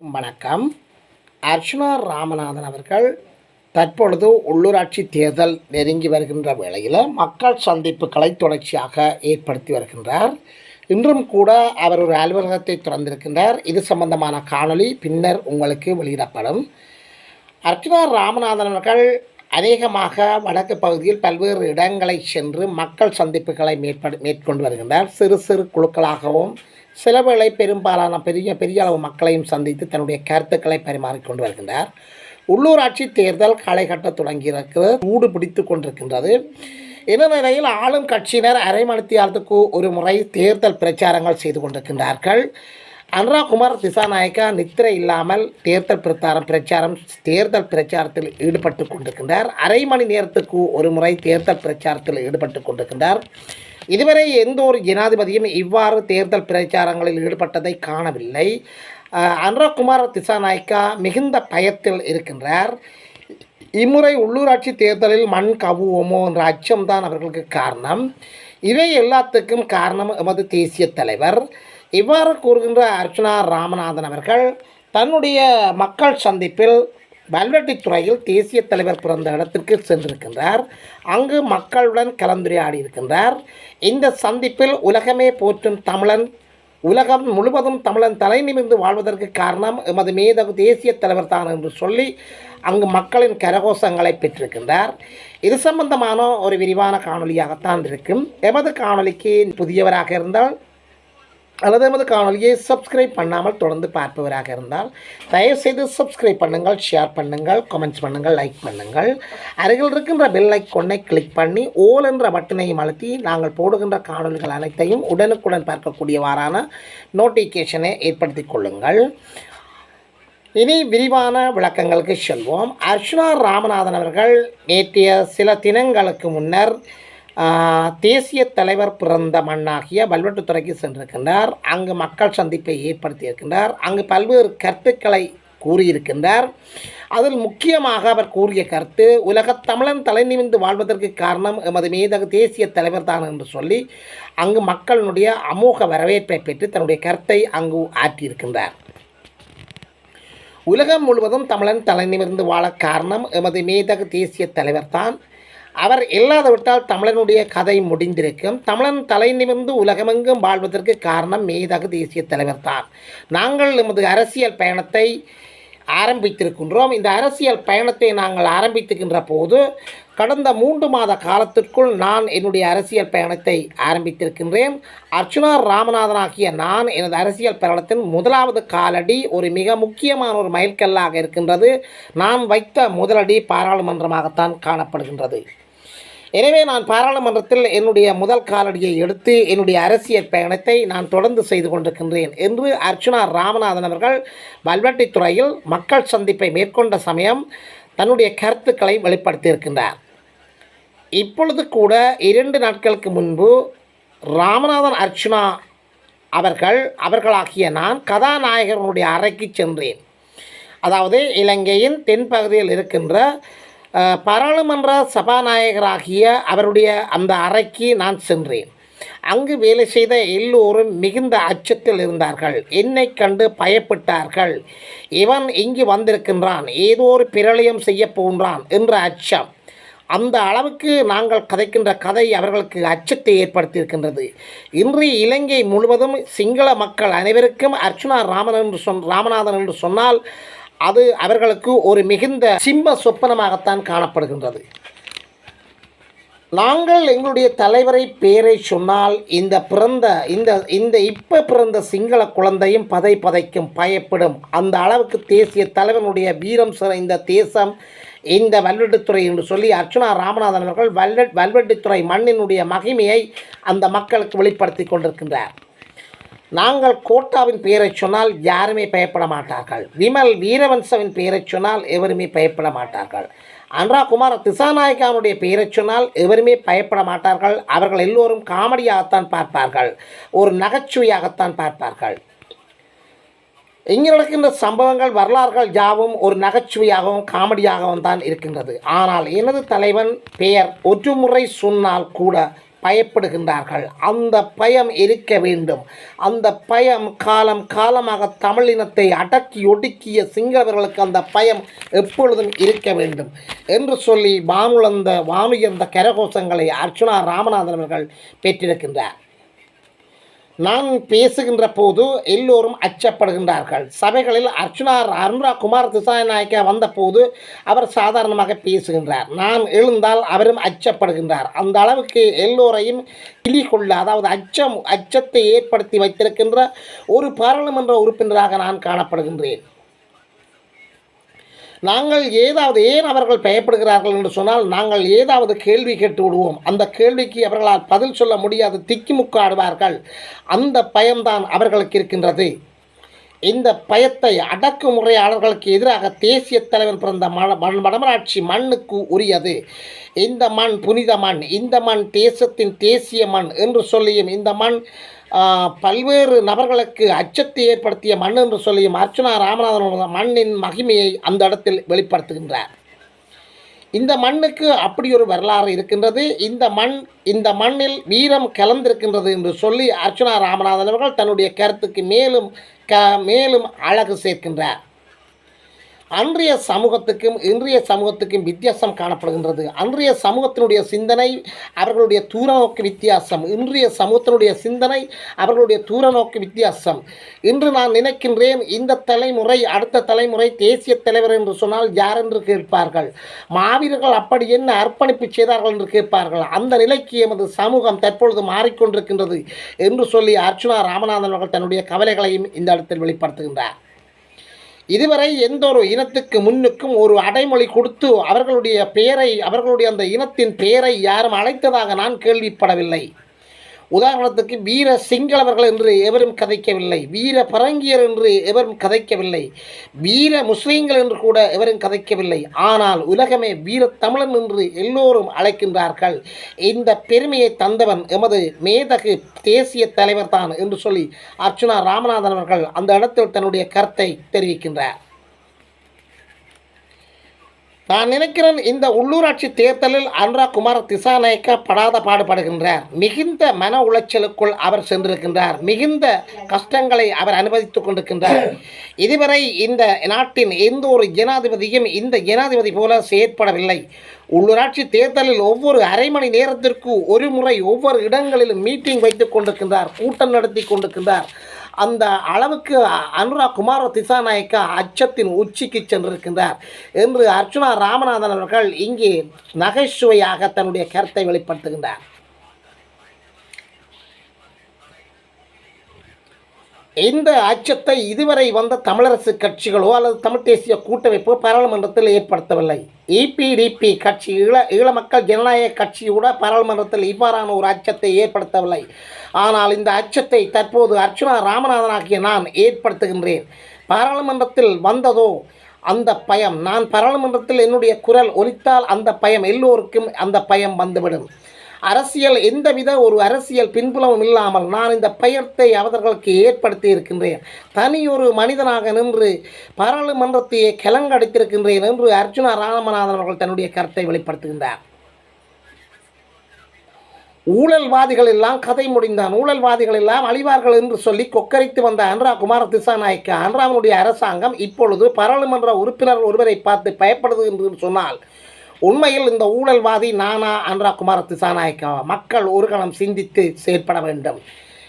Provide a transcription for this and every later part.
வணக்கம். அர்ச்சனா ராமநாதன் அவர்கள் தற்பொழுது உள்ளூராட்சி தேர்தல் நெருங்கி வருகின்ற வேளையில் மக்கள் சந்திப்புகளை தொடர்ச்சியாக ஏற்படுத்தி வருகின்றார். இன்றும் கூட அவர் ஒரு அலுவலகத்தை திறந்திருக்கின்றார். இது சம்பந்தமான காணொளி பின்னர் உங்களுக்கு வெளியிடப்படும். அர்ச்சனா ராமநாதன் அவர்கள் அநேகமாக வடக்கு பகுதியில் பல்வேறு இடங்களை சென்று மக்கள் சந்திப்புகளை மேற்படு மேற்கொண்டு வருகின்றார். சிறு சிறு குழுக்களாகவும் சிலவேளை பெரும்பாலான பெரிய பெரிய அளவு மக்களையும் சந்தித்து தன்னுடைய கருத்துக்களை பரிமாறிக்கொண்டு வருகின்றார். உள்ளூராட்சி தேர்தல் களை கட்ட தொடங்கியிருக்கிறது ஊடு பிடித்து கொண்டிருக்கின்றது. இந்த நிலையில் ஆளும் கட்சியினர் அரை மணித்தியாரத்துக்கு ஒரு முறை தேர்தல் பிரச்சாரங்கள் செய்து கொண்டிருக்கின்றார்கள். அனுராகுமார் திசாநாயக்கா நித்திரை இல்லாமல் தேர்தல் பிரச்சாரம் பிரச்சாரம் தேர்தல் பிரச்சாரத்தில் ஈடுபட்டு கொண்டிருக்கின்றார். அரை மணி நேரத்துக்கு ஒரு முறை தேர்தல் பிரச்சாரத்தில் ஈடுபட்டு கொண்டிருக்கின்றார். இதுவரை எந்த ஒரு ஜனாதிபதியும் இவ்வாறு தேர்தல் பிரச்சாரங்களில் ஈடுபட்டதை காணவில்லை. அஹ், அனுராகுமார் திசாநாயக்கா மிகுந்த பயத்தில் இருக்கின்றார். இம்முறை உள்ளூராட்சி தேர்தலில் மண் கவுவோமோ என்ற அச்சம்தான் அவர்களுக்கு காரணம். இவை எல்லாத்துக்கும் காரணம் எமது தேசிய தலைவர். இவ்வாறு கூறுகின்ற அர்ச்சனா ராமநாதன் அவர்கள் தன்னுடைய மக்கள் சந்திப்பில் வல்வெட்டித்துறையில் தேசிய தலைவர் பிறந்த இடத்திற்கு சென்றிருக்கின்றார். அங்கு மக்களுடன் கலந்துரையாடி இருக்கின்றார் இந்த சந்திப்பில் உலகமே போற்றும் தமிழன் உலகம் முழுவதும் தமிழன் தலை நிமிர்ந்து வாழ்வதற்கு காரணம் எமது மேதகு தேசிய தலைவர் தான் என்று சொல்லி அங்கு மக்களின் கரகோஷங்களை பெற்றிருக்கின்றார். இது சம்பந்தமான ஒரு விரிவான காணொலியாகத்தான் இருக்கும். எமது காணொலிக்கு புதியவராக இருந்தால் அல்லது எமது காணொலியை சப்ஸ்கிரைப் பண்ணாமல் தொடர்ந்து பார்ப்பவராக இருந்தால் தயவுசெய்து சப்ஸ்கிரைப் பண்ணுங்கள் ஷேர் பண்ணுங்கள் கமெண்ட்ஸ் பண்ணுங்கள் லைக் பண்ணுங்கள். அருகில் இருக்கின்ற பெல் ஐக்கொன்னை கிளிக் பண்ணி ஓல் என்ற பட்டனையும் அழுத்தி நாங்கள் போடுகின்ற காணொலிகள் அனைத்தையும் உடனுக்குடன் பார்க்கக்கூடியவாறான நோட்டிஃபிகேஷனை ஏற்படுத்தி கொள்ளுங்கள். இனி விரிவான விளக்கங்களுக்கு செல்வோம். அர்ச்சுனா ராமநாதன் அவர்கள் நேற்றைய சில தினங்களுக்கு முன்னர் தேசிய தலைவர் பிறந்த மண்ணாகிய வல்வெட்டுத்துறைக்கு சென்றிருக்கின்றார். அங்கு மக்கள் சந்திப்பை ஏற்படுத்தியிருக்கின்றார். அங்கு பல்வேறு கருத்துக்களை கூறியிருக்கின்றார். அதில் முக்கியமாக அவர் கூறிய கருத்து உலகத் தமிழன் தலை நிமிர்ந்து வாழ்வதற்கு காரணம் எமது மேதகு தேசிய தலைவர் தான் என்று சொல்லி அங்கு மக்களினுடைய அமோக வரவேற்பை பெற்று தன்னுடைய கருத்தை அங்கு ஆற்றியிருக்கின்றார். உலகம் முழுவதும் தமிழன் தலை நிமிர்ந்து வாழ காரணம் எமது மேதகு தேசிய தலைவர் தான். அவர் இல்லாதவிட்டால் தமிழனுடைய கதை முடிந்திருக்கும். தமிழன் தலை நிமிர்ந்து உலகமெங்கும் வாழ்வதற்கு காரணம் மேதகு தேசிய தலைவர் தான் நாங்கள் எமது அரசியல் பயணத்தை ஆரம்பித்திருக்கின்றோம். இந்த அரசியல் பயணத்தை நாங்கள் ஆரம்பித்துக்கின்ற போது கடந்த மூன்று மாத காலத்திற்குள் நான் என்னுடைய அரசியல் பயணத்தை ஆரம்பித்திருக்கின்றேன். அர்ச்சுனா ராமநாதனாகிய நான் எனது அரசியல் பயணத்தின் முதலாவது காலடி ஒரு மிக முக்கியமான ஒரு மைல்கல்லாக இருக்கின்றது. நான் வைத்த முதலடி பாராளுமன்றமாகத்தான் காணப்படுகின்றது. எனவே நான் பாராளுமன்றத்தில் என்னுடைய முதல் காலடியை எடுத்து என்னுடைய அரசியல் பயணத்தை நான் தொடர்ந்து செய்து கொண்டிருக்கின்றேன் என்று அர்ச்சுனா ராமநாதன் அவர்கள் வல்வெட்டித்துறையில் மக்கள் சந்திப்பை மேற்கொண்ட சமயம் தன்னுடைய கருத்துக்களை வெளிப்படுத்தியிருக்கின்றார். இப்பொழுது கூட இரண்டு நாட்களுக்கு முன்பு ராமநாதன் அர்ச்சுனா அவர்கள் அவர்களாகிய நான் கதாநாயகர்களுடைய அறைக்கு சென்றேன். அதாவது இலங்கையின் தென்பகுதியில் இருக்கின்ற பாராளுமன்ற சபாநாயகராகிய அவருடைய அந்த அறைக்கு நான் சென்றேன். அங்கு வேலை செய்த எல்லோரும் மிகுந்த அச்சத்தில் இருந்தார்கள். என்னை கண்டு பயப்பட்டார்கள். இவன் இங்கு வந்திருக்கின்றான். ஏதோ ஒரு பிரளயம் செய்ய போன்றான் என்ற அச்சம். அந்த அளவுக்கு நாங்கள் கதைக்கின்ற கதை அவர்களுக்கு அச்சத்தை ஏற்படுத்தியிருக்கின்றது. இன்று இலங்கை முழுவதும் சிங்கள மக்கள் அனைவருக்கும் அர்ச்சுனா ராமன் என்று சொன் ராமநாதன் என்று சொன்னால் அது அவர்களுக்கு ஒரு மிகுந்த சிம்ம சொப்பனமாகத்தான் காணப்படுகின்றது. நாங்கள் எங்களுடைய தலைவரை பேரை சொன்னால் இந்த பிறந்த இந்த இந்த இப்போ பிறந்த சிங்கள குழந்தையும் பதை பதைக்கும் பயப்படும். அந்த அளவுக்கு தேசிய தலைவனுடைய வீரம் சிறைந்த தேசம் இந்த வல்வெட்டுத்துறை என்று சொல்லி அர்ச்சனா ராமநாதன் அவர்கள் வல்வெட் வல்வெட்டுத்துறை மண்ணினுடைய மகிமையை அந்த மக்களுக்கு வெளிப்படுத்தி கொண்டிருக்கின்றார். நாங்கள் கோட்டாவின் பெயரை சொன்னால் யாருமே பயப்பட மாட்டார்கள். விமல் வீரவன்சவின் பெயரை சொன்னால் எவருமே பயப்பட மாட்டார்கள். அன்ரா குமார் திசாநாயக்காவுடைய பெயரை சொன்னால் எவருமே பயப்பட மாட்டார்கள். அவர்கள் எல்லோரும் காமெடியாகத்தான் பார்ப்பார்கள். ஒரு நகைச்சுவையாகத்தான் பார்ப்பார்கள். இங்கே நடக்கின்ற சம்பவங்கள் வரலாறுகள் யாவும் ஒரு நகைச்சுவையாகவும் காமெடியாகவும் தான் இருக்கின்றது. ஆனால் எனது தலைவன் பெயர் ஒற்றுமுறை சொன்னால் கூட பயப்படுகின்றார்கள். அந்த பயம் இருக்க வேண்டும். அந்த பயம் காலம் காலமாக தமிழினத்தை அடக்கி ஒடுக்கிய சிங்களவர்களுக்கு அந்த பயம் எப்பொழுதும் இருக்க வேண்டும். என்று சொல்லி வானுழந்த வானுயர்ந்த கரகோஷங்களை அர்ச்சுனா ராமநாதன் அவர்கள் பெற்றிருக்கின்றார். நான் பேசுகின்ற போது எல்லோரும் அச்சப்படுகின்றார்கள். சபைகளில் அர்ச்சுனா அருணா குமார் திசாநாயக்கா வந்தபோது அவர் சாதாரணமாக பேசுகின்றார். நான் எழுந்தால் அவரும் அச்சப்படுகின்றார். அந்த அளவுக்கு எல்லோரையும் கிளி கொள்ள அதாவது அச்சம் அச்சத்தை ஏற்படுத்தி வைத்திருக்கின்ற ஒரு பாராளுமன்ற உறுப்பினராக நான் காணப்படுகின்றேன். நாங்கள் ஏதாவது ஏன் அவர்கள் பயப்படுகிறார்கள் என்று சொன்னால் நாங்கள் ஏதாவது கேள்வி கேட்டு விடுவோம் அந்த கேள்விக்கு அவர்களால் பதில் சொல்ல முடியாது திக்கிமுக்காடுவார்கள் அந்த பயம்தான் அவர்களுக்கு இருக்கின்றது. இந்த பயத்தை அடக்குமுறையாளர்களுக்கு எதிராக தேசிய தலைவர் பிறந்த மண் வடமராட்சி மண்ணுக்கு உரியது. இந்த மண் புனித மண் இந்த மண் தேசத்தின் தேசிய மண் என்று சொல்லியும் இந்த மண் பல்வேறு நபர்களுக்கு அச்சத்தை ஏற்படுத்திய மண் என்று சொல்லியும் அர்ச்சனா ராமநாதன் மண்ணின் மகிமையை அந்த இடத்தில் வெளிப்படுத்துகின்றார். இந்த மண்ணுக்கு அப்படி ஒரு வரலாறு இருக்கின்றது. இந்த மண் இந்த மண்ணில் வீரம் கலந்திருக்கின்றது என்று சொல்லி அர்ச்சனா ராமநாதன் அவர்கள் தன்னுடைய கருத்துக்கு மேலும் க மேலும் அழகு சேர்க்கின்றார். அன்றைய சமூகத்துக்கும் இன்றைய சமூகத்துக்கும் வித்தியாசம் காணப்படுகின்றது. அன்றைய சமூகத்தினுடைய சிந்தனை அவர்களுடைய தூர நோக்கு வித்தியாசம். இன்றைய சமூகத்தினுடைய சிந்தனை அவர்களுடைய தூர நோக்கு வித்தியாசம். இன்று நான் நினைக்கின்றேன் இந்த தலைமுறை அடுத்த தலைமுறை தேசிய தலைவர் என்று சொன்னால் யார் என்று கேட்பார்கள்? மாவீரர்கள் அப்படி என்ன அர்ப்பணிப்பு செய்தார்கள் என்று கேட்பார்கள்? அந்த நிலைக்கு எமது சமூகம் தற்பொழுது மாறிக்கொண்டிருக்கின்றது என்று சொல்லி அர்ச்சுனா ராமநாதன் அவர்கள் தன்னுடைய கவலைகளையும் இந்த இடத்தில் வெளிப்படுத்துகின்றார். இதுவரை எந்த ஒரு இனத்துக்கு முன்னுக்கும் ஒரு அடைமொழி கொடுத்து அவர்களுடைய பெயரை அவர்களுடைய அந்த இனத்தின் பெயரை யாரும் அழைத்ததாக நான் கேள்விப்படவில்லை. உதாரணத்துக்கு வீர சிங்களவர்கள் என்று எவரும் கதைக்கவில்லை. வீர பரங்கியர் என்று எவரும் கதைக்கவில்லை. வீர முஸ்லீம்கள் என்று கூட எவரும் கதைக்கவில்லை. ஆனால் உலகமே வீர தமிழன் என்று எல்லோரும் அழைக்கின்றார்கள். இந்த பெருமையை தந்தவன் எமது மேதகு தேசிய தலைவர் தான் என்று சொல்லி அர்ச்சுனா ராமநாதன் அவர்கள் அந்த இடத்தில் தன்னுடைய கருத்தை தெரிவிக்கின்றார். நான் நினைக்கிறேன் இந்த உள்ளூராட்சி தேர்தலில் அனுராகுமார் திசாநாயக்கா படாத பாடுபடுகின்றார். மிகுந்த மன உளைச்சலுக்குள் அவர் சென்றிருக்கின்றார். மிகுந்த கஷ்டங்களை அவர் அனுபவித்துக் கொண்டிருக்கின்றார். இதுவரை இந்த நாட்டின் எந்த ஒரு ஜனாதிபதியும் இந்த ஜனாதிபதி போல செயற்படவில்லை. உள்ளூராட்சி தேர்தலில் ஒவ்வொரு அரை மணி நேரத்திற்கு ஒரு முறை ஒவ்வொரு இடங்களிலும் மீட்டிங் வைத்துக் கொண்டிருக்கின்றார். கூட்டம் நடத்தி கொண்டிருக்கின்றார். அந்த அளவுக்கு அனுராக் குமார திசாநாயக்கா அச்சத்தின் உச்சிக்கு சென்றிருக்கின்றார் என்று அர்ச்சுனா ராமநாதன் அவர்கள் இங்கே நகைச்சுவையாக தன்னுடைய கருத்தை வெளிப்படுத்துகின்றார். இந்த அச்சத்தை இதுவரை வந்த தமிழரசு கட்சிகளோ அல்லது தமிழ் தேசிய கூட்டமைப்போ பாராளுமன்றத்தில் ஏற்படுத்தவில்லை. இபிடிபி கட்சி ஈழ ஈழ மக்கள் ஜனநாயக கட்சியோட பாராளுமன்றத்தில் இவ்வாறான ஒரு அச்சத்தை ஏற்படுத்தவில்லை. ஆனால் இந்த அச்சத்தை தற்போது அர்ச்சுனா ராமநாதனாகிய நான் ஏற்படுத்துகின்றேன். பாராளுமன்றத்தில் வந்ததோ அந்த பயம். நான் பாராளுமன்றத்தில் என்னுடைய குரல் ஒலித்தால் அந்த பயம் எல்லோருக்கும் அந்த பயம் வந்துவிடும். அரசியல் எந்தவித ஒரு அரசியல் பின்புலமும் இல்லாமல் நான் இந்த பயத்தை அவர்களுக்கு ஏற்படுத்தி இருக்கின்றேன் தனி ஒரு மனிதனாக நின்று பாராளுமன்றத்தையே கிளங்கடித்திருக்கின்றேன் என்று அர்ஜுனா ராமநாதன் அவர்கள் தன்னுடைய கருத்தை வெளிப்படுத்துகின்றார். ஊழல்வாதிகள் எல்லாம் கதை முடிந்தான். ஊழல்வாதிகள் எல்லாம் அழிவார்கள் என்று சொல்லி கொக்கரித்து வந்த அன்ரா குமார திசாநாயக்க அன்ராவனுடைய அரசாங்கம் இப்பொழுது பாராளுமன்ற உறுப்பினர் ஒருவரை பார்த்து பயப்படுது என்று சொன்னால் உண்மையில் இந்த ஊழல்வாதி நானா அனுராகுமார் திசாநாயக்கா? மக்கள் ஒருகணம் சிந்தித்து செயற்பட வேண்டும்.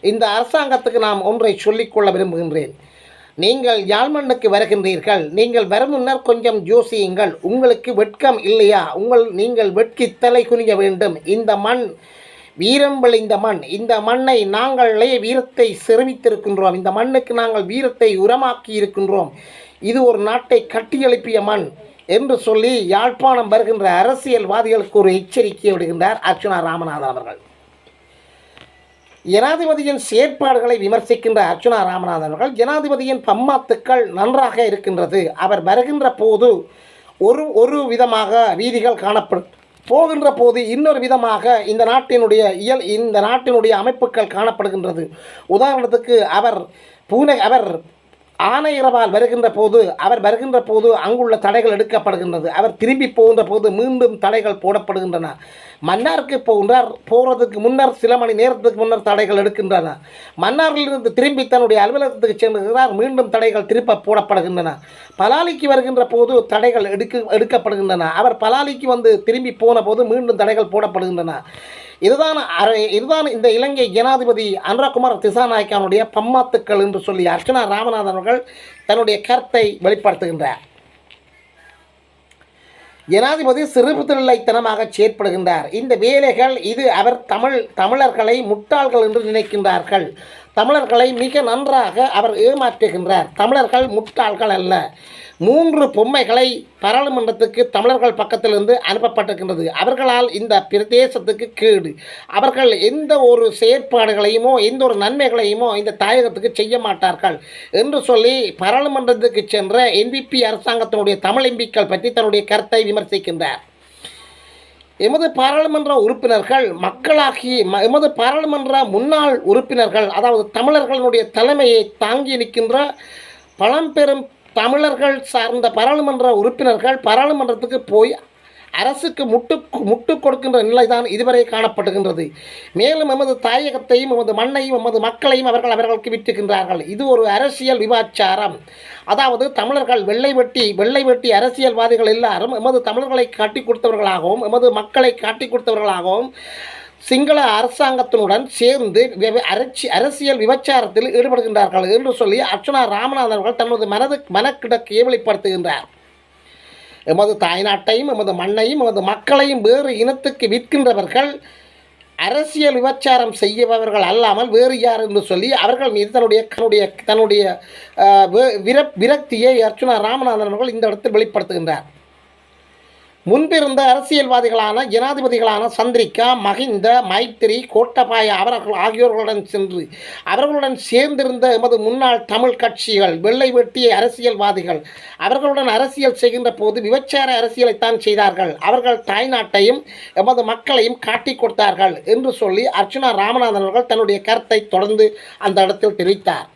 இந்த அரசாங்கத்துக்கு நாம் ஒன்றை சொல்லிக்கொள்ள விரும்புகின்றேன். நீங்கள் யாழ்மண்ணுக்கு வருகின்றீர்கள். நீங்கள் வரும் முன்னர் கொஞ்சம் யோசியுங்கள். உங்களுக்கு வெட்கம் இல்லையா? உங்கள் நீங்கள் வெட்கி தலை குனிய வேண்டும். இந்த மண் வீரம் விளைந்த மண். இந்த மண்ணை நாங்களே வீரத்தை செருவித்திருக்கின்றோம். இந்த மண்ணுக்கு நாங்கள் வீரத்தை உரமாக்கி இருக்கின்றோம் இது ஒரு நாட்டை கட்டியெழுப்பிய மண். என்று சொல்லி யாழ்ப்பாணம் வருகின்ற அரசியல்வாதிகளுக்கு ஒரு எச்சரிக்கை விடுகின்றார் அர்ச்சுனா ராமநாதன் அவர்கள். ஜனாதிபதியின் செயற்பாடுகளை விமர்சிக்கின்ற அர்ச்சுனா ராமநாதன் அவர்கள் ஜனாதிபதியின் பம்மாத்துக்கள் நன்றாக இருக்கின்றது. அவர் வருகின்ற போது ஒரு ஒரு விதமாக வீதிகள் காணப்படும் போகின்ற போது இன்னொரு விதமாக இந்த நாட்டினுடைய இயல் இந்த நாட்டினுடைய அமைப்புகள் காணப்படுகின்றது. உதாரணத்துக்கு அவர் பூனை அவர் ஆனையிறவால் வருகின்ற போது அவர் வருகின்ற போது அங்குள்ள தடைகள் எடுக்கப்படுகின்றது. அவர் திரும்பி போகின்ற போது மீண்டும் தடைகள் போடப்படுகின்றன. மன்னாருக்கு போகின்றார். போகிறதுக்கு முன்னர் சில மணி நேரத்துக்கு முன்னர் தடைகள் எடுக்கின்றன. மன்னாரிலிருந்து திரும்பி தன்னுடைய அலுவலகத்துக்கு சென்றுகிறார் மீண்டும் தடைகள் திருப்ப போடப்படுகின்றன. பலாலிக்கு வருகின்ற போது தடைகள் எடுக்க எடுக்கப்படுகின்றன. அவர் பலாலிக்கு வந்து திரும்பி போன போது மீண்டும் தடைகள் போடப்படுகின்றன. இதுதான் இதுதான் இந்த இலங்கை ஜனாதிபதி அனுராகுமார் திசாநாயக்கனுடைய பம்மாத்துக்கள் என்று சொல்லி அர்ச்சனா ராமநாதன் அவர்கள் தன்னுடைய கருத்தை வெளிப்படுத்துகின்றார். ஜனாதிபதி சிறுபிள்ளைத்தனமாக செயற்படுகின்றார். இந்த வேலைகள் இது அவர் தமிழ் தமிழர்களை முட்டாள்கள் என்று நினைக்கின்றார்கள். தமிழர்களை மிக நன்றாக அவர் ஏமாற்றுகின்றார். தமிழர்கள் முட்டாள்கள் அல்ல. மூன்று பொம்மைகளை பாராளுமன்றத்துக்கு தமிழர்கள் பக்கத்திலிருந்து அனுப்பப்பட்டிருக்கின்றது. அவர்களால் இந்த பிரதேசத்துக்கு கேடு. அவர்கள் எந்த ஒரு செயற்பாடுகளையுமோ எந்த ஒரு நன்மைகளையுமோ இந்த தாயகத்துக்கு செய்ய மாட்டார்கள் என்று சொல்லி பாராளுமன்றத்துக்கு சென்ற என்பிபி அரசாங்கத்தினுடைய தமிழ் எம்பிக்கள் பற்றி தன்னுடைய கருத்தை விமர்சிக்கின்றார். எமது பாராளுமன்ற உறுப்பினர்கள் மக்களாகி ம- எமது பாராளுமன்ற முன்னாள் உறுப்பினர்கள் அதாவது தமிழர்களுடைய தலைமையை தாங்கி நிற்கின்ற பழம்பெரும் தமிழர்கள் சார்ந்த பாராளுமன்ற உறுப்பினர்கள் பாராளுமன்றத்துக்கு போய் அரசுக்கு முட்டு முட்டு கொடுக்கின்ற நிலைதான் இதுவரை காணப்படுகின்றது மேலும் எமது தாயகத்தையும் எமது மண்ணையும் எமது மக்களையும் அவர்கள் அவர்களுக்கு விட்டுகின்றார்கள் இது ஒரு அரசியல் விவாச்சாரம் அதாவது தமிழர்கள் வெள்ளை வெட்டி வெள்ளை வெட்டி அரசியல்வாதிகள் எல்லாரும் எமது தமிழர்களை காட்டி கொடுத்தவர்களாகவும் எமது மக்களை காட்டி கொடுத்தவர்களாகவும் சிங்கள அரசாங்கத்தினுடன் சேர்ந்து அரசி அரசியல் விபச்சாரத்தில் ஈடுபடுகின்றார்கள் என்று சொல்லி அர்ச்சனா ராமநாதன் அவர்கள் தனது மனது மனக்கிடக்கையை வெளிப்படுத்துகின்றார். எமது தாய்நாட்டையும் எமது மண்ணையும் எமது மக்களையும் வேறு இனத்துக்கு விற்கின்றவர்கள் அரசியல் விபச்சாரம் செய்பவர்கள் அல்லாமல் வேறு யார் என்று சொல்லி அவர்கள் மீது தன்னுடைய தன்னுடைய தன்னுடைய வி- விர விரக்தியை அர்ச்சுனா ராமநாதன் அவர்கள் இந்த இடத்தில் வெளிப்படுத்துகின்றார். முன்பிருந்த அரசியல்வாதிகளான ஜனாதிபதிகளான சந்திரிகா மஹிந்த மைத்திரி கோட்டபாய அவர்கள் ஆகியோர்களுடன் சென்று அவர்களுடன் சேர்ந்திருந்த எமது முன்னாள் தமிழ் கட்சிகள் வெள்ளை வெட்டிய அரசியல்வாதிகள் அவர்களுடன் அரசியல் செய்கின்ற போது விபச்சார அரசியலைத்தான் செய்தார்கள். அவர்கள் தாய்நாட்டையும் எமது மக்களையும் காட்டிக் கொடுத்தார்கள் என்று சொல்லி அர்ச்சுனா ராமநாதன் அவர்கள் தன்னுடைய கருத்தை தொடர்ந்து அந்த இடத்தில் தெரிவித்தார்.